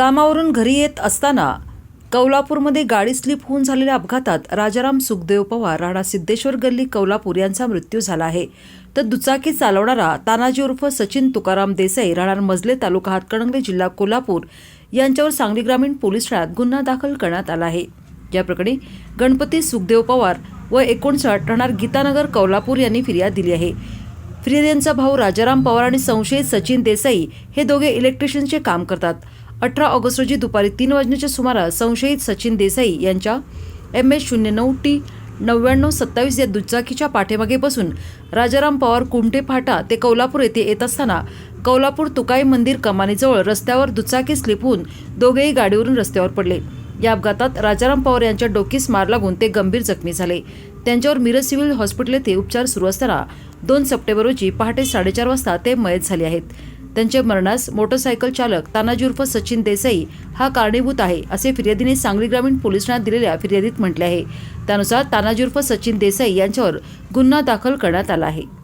कामावरून घरी येत असताना कौलापूरमध्ये गाडी स्लिप होऊन झालेल्या अपघातात राजाराम सुखदेव पवार राणा सिद्धेश्वर गल्ली कौलापूर यांचा मृत्यू झाला आहे. तर दुचाकी चालवणारा तानाजी उर्फ सचिन तुकाराम देसाई राहणार मजले तालुका हातकणंगले जिल्हा कोल्हापूर यांच्यावर सांगली ग्रामीण पोलीस ठाण्यात गुन्हा दाखल करण्यात आला आहे. या प्रकरणी गणपती सुखदेव पवार व एकोणसाठ राहणार गीतानगर कौलापूर यांनी फिर्याद दिली आहे. फिर्यादींचा भाऊ राजाराम पवार आणि संशयित सचिन देसाई हे दोघे इलेक्ट्रिशियनचे काम करतात. अठरा ऑगस्ट रोजी दुपारी तीन वाजण्याच्या सुमारास संशयित सचिन देसाई यांच्या एम एस शून्य नऊ टी नव्याण्णव सत्तावीस या दुचाकीच्या पाठीमागे बसून राजाराम पवार कुंटे फाटा ते कौलापूर येथे येत असताना कौलापूर तुकाई मंदिर कमानीजवळ रस्त्यावर दुचाकी स्लिप होऊन दोघेही गाडीवरून रस्त्यावर पडले. या अपघातात राजाराम पवार यांच्या डोकीस मार लागून ते गंभीर जखमी झाले. त्यांच्यावर मिरज सिव्हिल हॉस्पिटल येथे उपचार सुरू असताना दोन सप्टेंबर रोजी पहाटे साडेचार वाजता ते मयत झाले आहेत. त्यांच्या मरणास मोटरसायकल चालक तानाजी उर्फ सचिन देसाई हा कारणीभूत आहे असे फिर्यादीने सांगली ग्रामीण पोलीस ठाण्यात दिलेल्या फिर्यादीत म्हटले आहे. त्यानुसार तानाजी उर्फ सचिन देसाई यांच्यावर गुन्हा दाखल करण्यात आला आहे.